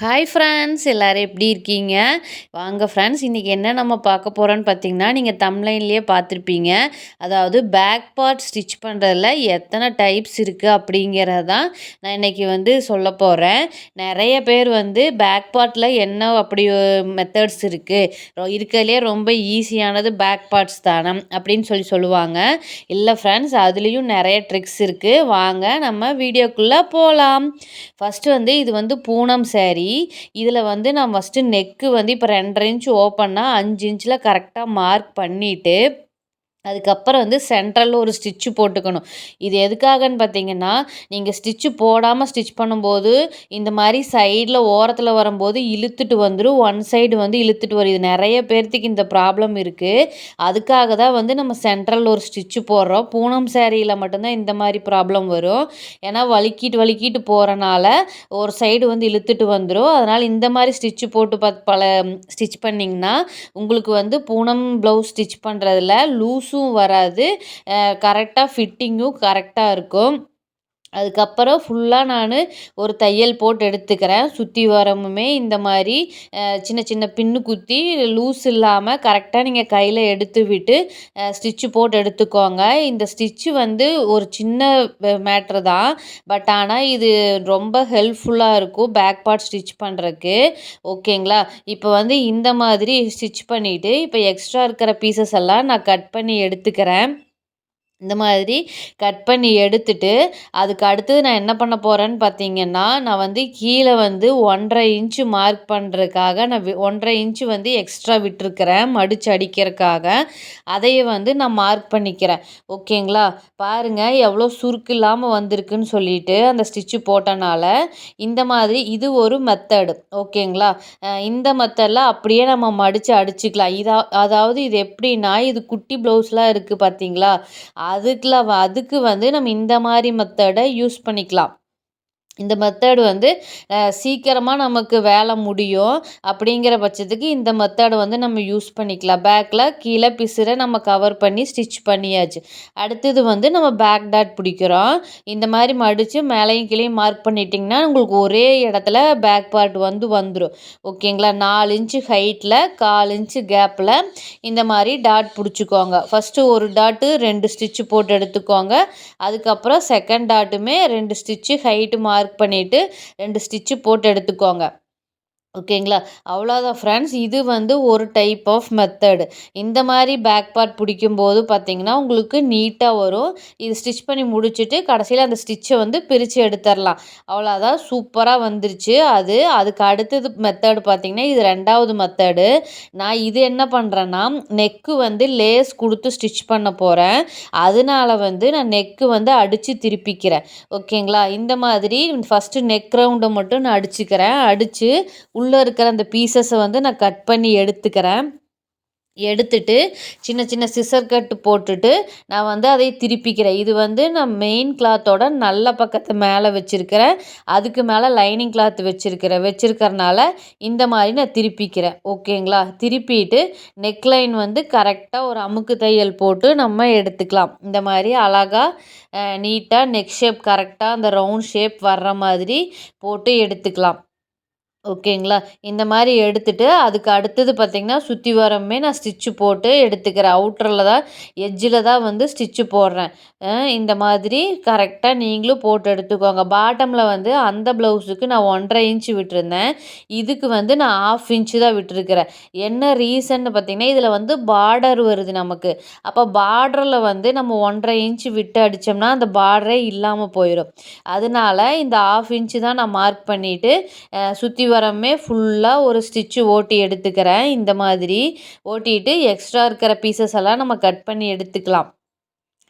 Hi friends எல்லோரும் எப்படி இருக்கீங்க? வாங்க ஃப்ரெண்ட்ஸ் இன்றைக்கி என்ன நம்ம பார்க்க போகிறோன்னு பார்த்தீங்கன்னா நீங்கள் தம்லைன்லேயே பார்த்துருப்பீங்க. அதாவது பேக் பார்ட் ஸ்டிச் பண்ணுறதுல எத்தனை டைப்ஸ் இருக்குது அப்படிங்கிறதான் நான் இன்றைக்கி வந்து சொல்ல போகிறேன் நிறைய பேர் வந்து பேக் பார்ட்டில் என்ன அப்படி மெத்தட்ஸ் இருக்குது இருக்கிறதுலே ரொம்ப ஈஸியானது பேக் பார்ட்ஸ் தானே அப்படின்னு சொல்லி சொல்லுவாங்க. இல்லை ஃப்ரெண்ட்ஸ் அதுலேயும் நிறைய ட்ரிக்ஸ் இருக்குது வாங்க நம்ம வீடியோக்குள்ளே போகலாம் ஃபஸ்ட்டு வந்து இது வந்து பூனம் சேரீ இதில் வந்து நான் ஃபஸ்ட்டு நெக்கு வந்து இப்போ ரெண்டரை இன்ச் ஓப்பன்னா அஞ்சு இன்ச்சில் கரெக்டாக மார்க் பண்ணிவிட்டு அதுக்கப்புறம் வந்து சென்ட்ரலில் ஒரு ஸ்டிச்சு போட்டுக்கணும். இது எதுக்காகன்னு பார்த்தீங்கன்னா நீங்கள் ஸ்டிச்சு போடாமல் ஸ்டிச் பண்ணும்போது இந்த மாதிரி சைடில் ஓரத்தில் வரும்போது இழுத்துட்டு வந்துடும் ஒன் சைடு வந்து இழுத்துட்டு வரும். இது நிறைய பேர்த்துக்கு இந்த ப்ராப்ளம் இருக்குது அதுக்காக தான் வந்து நம்ம சென்ட்ரலில் ஒரு ஸ்டிச்சு போடுறோம். பூனம் சேரீயில் மட்டும்தான் இந்த மாதிரி ப்ராப்ளம் வரும். ஏன்னா வலிக்கிட்டு வலிக்கிட்டு போகிறனால ஒரு சைடு வந்து இழுத்துட்டு வந்துடும் அதனால் இந்த மாதிரி ஸ்டிச்சு போட்டு பத் பல ஸ்டிச் பண்ணிங்கன்னா உங்களுக்கு வந்து பூனம் ப்ளவுஸ் ஸ்டிச் பண்ணுறதுல லூஸும் லூஸும் வராது. கரெக்டாக ஃபிட்டிங்கும் கரெக்டாக இருக்கும். அதுக்கப்புறம் ஃபுல்லாக நான் ஒரு தையல் போட்டு எடுத்துக்கிறேன். சுற்றி வரமுமே இந்த மாதிரி சின்ன சின்ன பின்னு குத்தி லூஸ் இல்லாமல் கரெக்டாக நீங்கள் கையில் எடுத்து விட்டு ஸ்டிச்சு போட்டு எடுத்துக்கோங்க. இந்த ஸ்டிச்சு வந்து ஒரு சின்ன மேட்ரு தான். பட் ஆனால் இது ரொம்ப ஹெல்ப்ஃபுல்லாக இருக்கும் பேக் பார்ட் ஸ்டிச் பண்ணுறக்கு ஓகேங்களா இப்போ வந்து இந்த மாதிரி ஸ்டிச் பண்ணிவிட்டு இப்போ எக்ஸ்ட்ரா இருக்கிற பீசஸ் எல்லாம் நான் கட் பண்ணி எடுத்துக்கிறேன். இந்த மாதிரி கட் பண்ணி எடுத்துட்டு அதுக்கு அடுத்தது நான் என்ன பண்ண போகிறேன்னு பார்த்தீங்கன்னா நான் வந்து கீழே வந்து ஒன்றரை இன்ச்சு மார்க் பண்ணுறதுக்காக நான் ஒன்றரை இன்ச்சு வந்து எக்ஸ்ட்ரா விட்டுருக்கிறேன் மடித்து அடிக்கிறதுக்காக. அதையே வந்து நான் மார்க் பண்ணிக்கிறேன். ஓகேங்களா? பாருங்கள் எவ்வளோ சுருக்கு இல்லாமல் வந்திருக்குன்னு சொல்லிட்டு அந்த ஸ்டிச்சு போட்டனால இந்த மாதிரி இது ஒரு மெத்தடு ஓகேங்களா? இந்த மெத்தடில் அப்படியே நம்ம மடித்து அடிச்சுக்கலாம். இதா அதாவது இது எப்படின்னா இது குட்டி ப்ளவுஸ்லாம் இருக்குது பார்த்தீங்களா அதுக்குல அதுக்கு வந்து நம்ம இந்த மாதிரி மெத்தடை யூஸ் பண்ணிக்கலாம். இந்த மெத்தேடு வந்து சீக்கிரமாக நமக்கு வேலை முடியும் அப்படிங்கிற பட்சத்துக்கு இந்த மெத்தேடு வந்து நம்ம யூஸ் பண்ணிக்கலாம். பேக்கில் கீழே பிசுரை நம்ம கவர் பண்ணி ஸ்டிச் பண்ணியாச்சு. அடுத்தது வந்து நம்ம பேக் டாட் பிடிக்கிறோம். இந்த மாதிரி மடித்து மேலேயும் கீழே மார்க் பண்ணிட்டிங்கன்னா உங்களுக்கு ஒரே இடத்துல பேக் பார்ட் வந்து வந்துடும் ஓகேங்களா நாலு இன்ச்சு ஹைட்டில் கால் இன்ச்சு கேப்பில் இந்த மாதிரி டாட் பிடிச்சிக்கோங்க. ஃபஸ்ட்டு ஒரு டாட்டு ரெண்டு ஸ்டிச்சு போட்டு எடுத்துக்கோங்க. அதுக்கப்புறம் செகண்ட் டாட்டுமே ரெண்டு ஸ்டிச்சு ஹைட்டு மார்க் மார்க் பண்ணிவிட்டு ரெண்டு ஸ்டிச்சு போட்டு எடுத்துக்கோங்க. ஓகேங்களா? அவ்வளோதான் ஃப்ரெண்ட்ஸ் இது வந்து ஒரு டைப் ஆஃப் மெத்தடு இந்த மாதிரி பேக் பார்ட் பிடிக்கும்போது பார்த்தீங்கன்னா உங்களுக்கு நீட்டாக வரும். இது ஸ்டிச் பண்ணி முடிச்சுட்டு கடைசியில் அந்த ஸ்டிச்சை வந்து பிரித்து எடுத்துடலாம். அவ்வளோதான். சூப்பராக வந்துருச்சு. அது அதுக்கு அடுத்தது மெத்தடு பார்த்திங்கன்னா இது ரெண்டாவது மெத்தடு நான் இது என்ன பண்ணுறேன்னா நெக்கு வந்து லேஸ் கொடுத்து ஸ்டிச் பண்ண போகிறேன் அதனால வந்து நான் நெக்கு வந்து அடித்து திருப்பிக்கிறேன். ஓகேங்களா? இந்த மாதிரி ஃபஸ்ட்டு நெக் ரவுண்டை மட்டும் நான் அடிச்சுக்கிறேன். அடித்து உள்ள உள்ளே இருக்கிற அந்த பீசஸை வந்து நான் கட் பண்ணி எடுத்துக்கிறேன். எடுத்துட்டு சின்ன சின்ன சிசர் கட்டு போட்டுட்டு நான் வந்து அதை திருப்பிக்கிறேன். இது வந்து நான் மெயின் கிளாத்தோட நல்ல பக்கத்தை மேலே வச்சுருக்கிறேன். அதுக்கு மேலே லைனிங் கிளாத் வச்சுருக்கிறேன். வச்சுருக்கறனால இந்த மாதிரி நான் திருப்பிக்கிறேன். ஓகேங்களா? திருப்பிட்டு நெக்லைன் வந்து கரெக்டாக ஒரு அமுக்கு தையல் போட்டு நம்ம எடுத்துக்கலாம். இந்த மாதிரி அழகாக நீட்டாக நெக் ஷேப் கரெக்டாக அந்த ரவுண்ட் ஷேப் வர்ற மாதிரி போட்டு எடுத்துக்கலாம். ஓகேங்களா? இந்த மாதிரி எடுத்துட்டு அதுக்கு அடுத்தது பார்த்திங்கன்னா சுற்றி வரமே நான் ஸ்டிச்சு போட்டு எடுத்துக்கிறேன். அவுட்டரில் தான் எஜ்ஜில் தான் வந்து ஸ்டிச்சு போடுறேன். இந்த மாதிரி கரெக்டாக நீங்களும் போட்டு எடுத்துக்கோங்க. பாட்டமில் வந்து அந்த ப்ளவுஸுக்கு நான் ஒன்றரை இன்ச்சு விட்டுருந்தேன். இதுக்கு வந்து நான் ஆஃப் இன்ச்சு தான் விட்டுருக்கிறேன். என்ன ரீசன்னு பார்த்திங்கன்னா இதில் வந்து பார்டர் வருது நமக்கு. அப்போ பார்டரில் வந்து நம்ம ஒன்றரை இன்ச்சு விட்டு அடித்தோம்னா அந்த பார்டரே இல்லாமல் போயிடும் அதனால இந்த ஆஃப் இன்ச்சு தான் நான் மார்க் பண்ணிவிட்டு சுற்றி அடிவாரமே ஃபுல்லாக ஒரு ஸ்டிச்சு ஓட்டி எடுத்துக்கிறேன். இந்த மாதிரி ஓட்டிட்டு எக்ஸ்ட்ரா இருக்கிற பீசஸ் எல்லாம் நம்ம கட் பண்ணி எடுத்துக்கலாம்.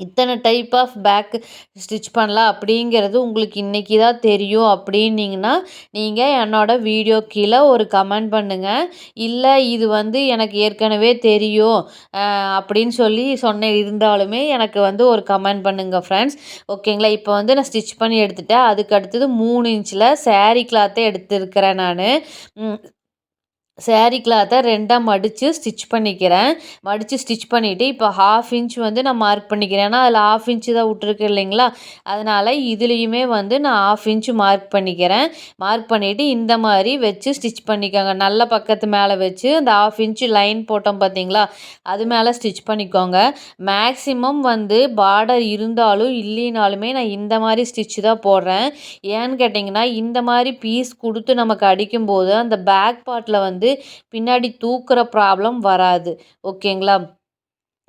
இத்தனை டைப் ஆஃப் பேக் ஸ்டிச் பண்ணலாம் அப்படிங்கிறது உங்களுக்கு இன்றைக்கி தான் தெரியும். அப்படின்னிங்கன்னா நீங்கள் என்னோடய வீடியோ கீழே ஒரு கமெண்ட் பண்ணுங்கள் இல்லை இது வந்து எனக்கு ஏற்கனவே தெரியும். அப்படின்னு சொல்லி சொன்ன இருந்தாலுமே எனக்கு வந்து ஒரு கமெண்ட் பண்ணுங்கள் ஃப்ரெண்ட்ஸ் ஓகேங்களா இப்போ வந்து நான் ஸ்டிச் பண்ணி எடுத்துட்டேன். அதுக்கு அடுத்தது மூணு இன்ச்சில் சேரீ கிளாத்தை எடுத்துருக்கிறேன் நான். சேரீ கிளாத்தை ரெண்டாக மடித்து ஸ்டிச் பண்ணிக்கிறேன். மடித்து ஸ்டிச் பண்ணிவிட்டு இப்போ ஹாஃப் இன்ச் வந்து நான் மார்க் பண்ணிக்கிறேன். ஏன்னா அதில் ஹாஃப் இன்ச்சு தான் விட்ருக்கு இல்லைங்களா? அதனால் இதுலேயுமே வந்து நான் ஹாஃப் இன்ச்சு மார்க் பண்ணிக்கிறேன். மார்க் பண்ணிவிட்டு இந்த மாதிரி வச்சு ஸ்டிச் பண்ணிக்கோங்க. நல்ல பக்கத்து மேலே வச்சு அந்த ஹாஃப் இன்ச்சு லைன் போட்டோம் பார்த்தீங்களா அது மேலே ஸ்டிச் பண்ணிக்கோங்க. மேக்ஸிமம் வந்து பார்டர் இருந்தாலும் இல்லைனாலுமே நான் இந்த மாதிரி ஸ்டிச் தான் போடுறேன். ஏன்னு கேட்டிங்கன்னா இந்த மாதிரி பீஸ் கொடுத்து நமக்கு அடிக்கும்போது அந்த பேக் பார்ட்டில் வந்து பின்னாடி தூக்குற ப்ராப்ளம் வராது. ஓகேங்களா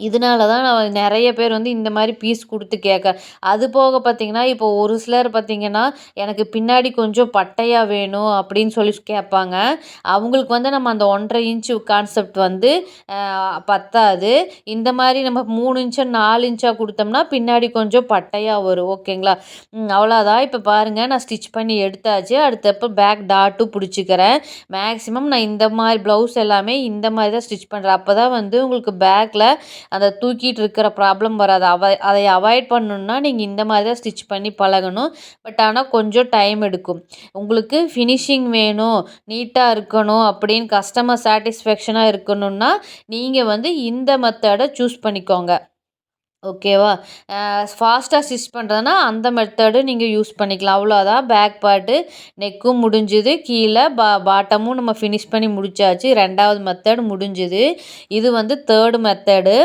இதனால தான் நான் நிறைய பேர் வந்து இந்த மாதிரி பீஸ் கொடுத்து கேட்க. அது போக பார்த்திங்கன்னா இப்போ ஒரு சிலர் பார்த்திங்கன்னா எனக்கு பின்னாடி கொஞ்சம் பட்டையாக வேணும் அப்படின்னு சொல்லி கேட்பாங்க. அவங்களுக்கு வந்து நம்ம அந்த ஒன்றரை இன்ச்சு கான்செப்ட் வந்து பத்தாது. இந்த மாதிரி நம்ம மூணு இன்ச்சு நாலு இன்ச்சாக கொடுத்தோம்னா பின்னாடி கொஞ்சம் பட்டையாக வரும். ஓகேங்களா? அவ்வளோதான். இப்போ பாருங்கள் நான் ஸ்டிச் பண்ணி எடுத்தாச்சு. அடுத்தப்போ பேக் டாட்டும் பிடிச்சிக்கிறேன். மேக்ஸிமம் நான் இந்த மாதிரி ப்ளவுஸ் எல்லாமே இந்த மாதிரி தான் ஸ்டிச் பண்ணுறேன். அப்போ தான் வந்து உங்களுக்கு பேக்கில் அந்த தூக்கிட்டு இருக்கிற ப்ராப்ளம் வராது. அவ அதை அவாய்ட் பண்ணணுன்னா நீங்கள் இந்த மாதிரி தான் ஸ்டிச் பண்ணி பழகணும். பட் ஆனால் கொஞ்சம் டைம் எடுக்கும். உங்களுக்கு ஃபினிஷிங் வேணும் நீட்டாக இருக்கணும் அப்படின்னு கஸ்டமர் சாட்டிஸ்ஃபேக்ஷனாக இருக்கணும்னா நீங்கள் வந்து இந்த மெத்தடை சூஸ் பண்ணிக்கோங்க. ஓகேவா ஃபாஸ்ட்டாக ஸ்டிச் பண்ணுறதுனா அந்த மெத்தடு நீங்கள் யூஸ் பண்ணிக்கலாம். அவ்வளோதான் பேக் பார்ட்டு நெக்கும் முடிஞ்சுது. கீழே பா பாட்டமும் நம்ம ஃபினிஷ் பண்ணி முடிச்சாச்சு. ரெண்டாவது மெத்தடு முடிஞ்சுது. இது வந்து தேர்டு மெத்தடு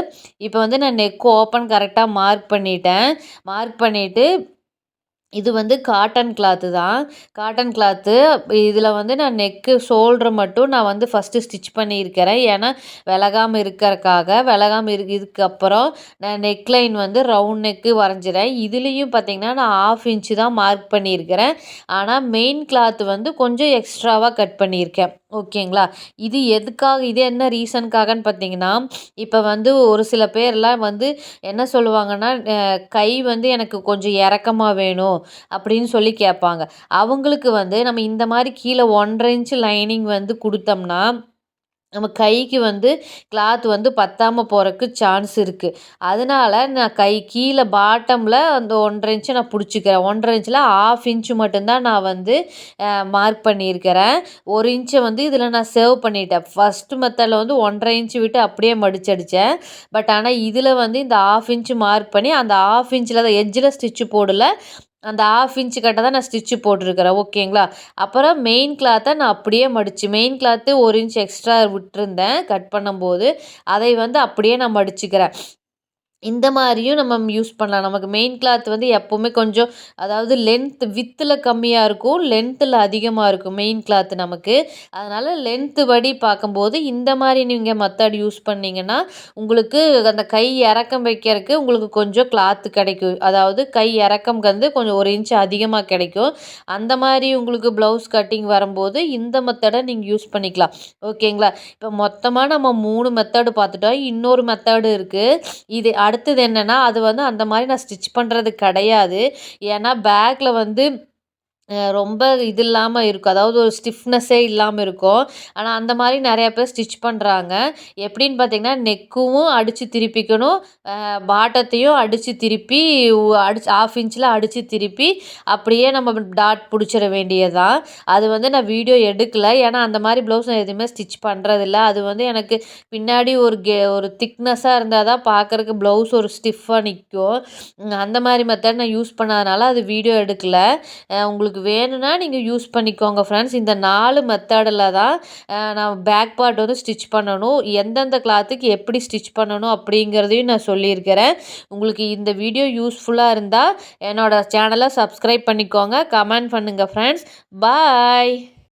இப்போ வந்து நான் நெக்கு ஓப்பன் கரெக்டாக மார்க் பண்ணிட்டேன். மார்க் பண்ணிவிட்டு இது வந்து காட்டன் கிளாத்து தான். காட்டன் கிளாத்து இதில் வந்து நான் நெக்கு ஷோல்ட்ரு மட்டும் நான் வந்து ஃபஸ்ட்டு ஸ்டிச் பண்ணியிருக்கிறேன். ஏன்னா விலகாமல் இருக்கிறக்காக விலகாமல் இரு இதுக்கப்புறம் நான் நெக் லைன் வந்து ரவுண்ட் நெக்கு வரைஞ்சிறேன். இதுலேயும் பார்த்திங்கன்னா நான் ஆஃப் இன்ச்சு தான் மார்க் பண்ணியிருக்கிறேன். ஆனால் மெயின் கிளாத்து வந்து கொஞ்சம் எக்ஸ்ட்ராவாக கட் பண்ணியிருக்கேன். ஓகேங்களா? இது எதுக்காக இது என்ன ரீசனுக்காகன்னு பார்த்தீங்கன்னா இப்போ வந்து ஒரு சில பேர்லாம் வந்து என்ன சொல்லுவாங்கன்னா கை வந்து எனக்கு கொஞ்சம் இறக்கமாக வேணும் அப்படின்னு சொல்லி கேட்பாங்க. அவங்களுக்கு வந்து நம்ம இந்த மாதிரி கீழே ஒன்றரை இன்ச்சு லைனிங் வந்து கொடுத்தோம்னா நம்ம கைக்கு வந்து கிளாத் வந்து பத்தாமல் போகிறக்கு சான்ஸ் இருக்குது அதனால் நான் கை கீழே பாட்டமில் அந்த ஒன்றரை இன்ச்சு நான் பிடிச்சிக்கிறேன். ஒன்றரை இன்ச்சில் ஆஃப் இன்ச்சு மட்டும்தான் நான் வந்து மார்க் பண்ணியிருக்கிறேன். ஒரு இன்ச்சை வந்து இதில் நான் சேவ் பண்ணிட்டேன். ஃபஸ்ட்டு மெத்தடில் வந்து ஒன்றரை இன்ச்சு விட்டு அப்படியே மடிச்சடித்தேன் பட் ஆனால் இதில் வந்து இந்த ஆஃப் இன்ச்சு மார்க் பண்ணி அந்த ஆஃப் இன்ச்சில் தான் எஜ்ஜில் ஸ்டிச்சு போடல. அந்த ஆஃப் இன்ச்சு கட்டை தான் நான் ஸ்டிச்சு போட்டிருக்கிறேன் ஓகேங்களா அப்புறம் மெயின் கிளாத்தை நான் அப்படியே மடித்து மெயின் கிளாத்து ஒரு இன்ச் எக்ஸ்ட்ரா விட்டுருந்தேன் கட் பண்ணும்போது. அதை வந்து அப்படியே நான் மடிச்சுக்கிறேன். இந்த மாதிரியும் நம்ம யூஸ் பண்ணலாம். நமக்கு மெயின் கிளாத் வந்து எப்போவுமே கொஞ்சம் அதாவது லென்த் வித்தில் கம்மியாக இருக்கும் லென்த்தில் அதிகமாக இருக்கும் மெயின் கிளாத் நமக்கு. அதனால் லென்த்து படி பார்க்கும்போது இந்த மாதிரி நீங்கள் மெத்தட் யூஸ் பண்ணிங்கன்னா உங்களுக்கு அந்த கை இறக்கம் வைக்கிறதுக்கு உங்களுக்கு கொஞ்சம் கிளாத்து கிடைக்கும். அதாவது கை இறக்கம் வந்து கொஞ்சம் ஒரு இன்ச் அதிகமாக கிடைக்கும். அந்த மாதிரி உங்களுக்கு ப்ளவுஸ் கட்டிங் வரும்போது இந்த மெத்தடை நீங்கள் யூஸ் பண்ணிக்கலாம். ஓகேங்களா இப்போ மொத்தமாக நம்ம மூணு மெத்தடு பார்த்துட்டோம். இன்னொரு மெத்தடு இருக்குது இது அடுத்தது என்னென்னா அது வந்து அந்த மாதிரி நான் ஸ்டிச் பண்ணுறது கிடையாது. ஏன்னா பேக்கில் வந்து ரொம்ப இது இல்லாமல் இருக்கும். அதாவது ஒரு ஸ்டிஃப்னஸ்ஸே இல்லாமல் இருக்கும். ஆனால் அந்த மாதிரி நிறையா பேர் ஸ்டிச் பண்ணுறாங்க எப்படின்னு பார்த்தீங்கன்னா நெக்கும் அடித்து திருப்பிக்கணும். பாட்டத்தையும் அடித்து திருப்பி அடிச்சு ஆஃப் இன்ச்சில் அடித்து திருப்பி அப்படியே நம்ம டாட் பிடிச்சிட வேண்டியதுதான். அது வந்து நான் வீடியோ எடுக்கலை. ஏன்னா அந்த மாதிரி ப்ளவுஸ் நான் எதுவுமே ஸ்டிச் பண்ணுறதில்ல அது வந்து எனக்கு பின்னாடி ஒரு கே ஒரு திக்னஸ்ஸாக இருந்தால் தான் பார்க்குறக்கு ப்ளவுஸ் ஒரு ஸ்டிஃபாக நிற்கும் அந்த மாதிரி மெத்தட் நான் யூஸ் பண்ணாதனால அது வீடியோ எடுக்கலை. உங்களுக்கு உங்களுக்கு வேணும்னா நீங்கள் யூஸ் பண்ணிக்கோங்க ஃப்ரெண்ட்ஸ் இந்த நாலு மெத்தடில் தான் நான் பேக் பார்ட் வந்து ஸ்டிச் பண்ணணும். எந்தெந்த கிளாத்துக்கு எப்படி ஸ்டிச் பண்ணணும் அப்படிங்கிறதையும் நான் சொல்லியிருக்கிறேன். உங்களுக்கு இந்த வீடியோ யூஸ்ஃபுல்லாக இருந்தால் என்னோடய சேனலை சப்ஸ்கிரைப் பண்ணிக்கோங்க. கமெண்ட் பண்ணுங்கள் ஃப்ரெண்ட்ஸ் பாய்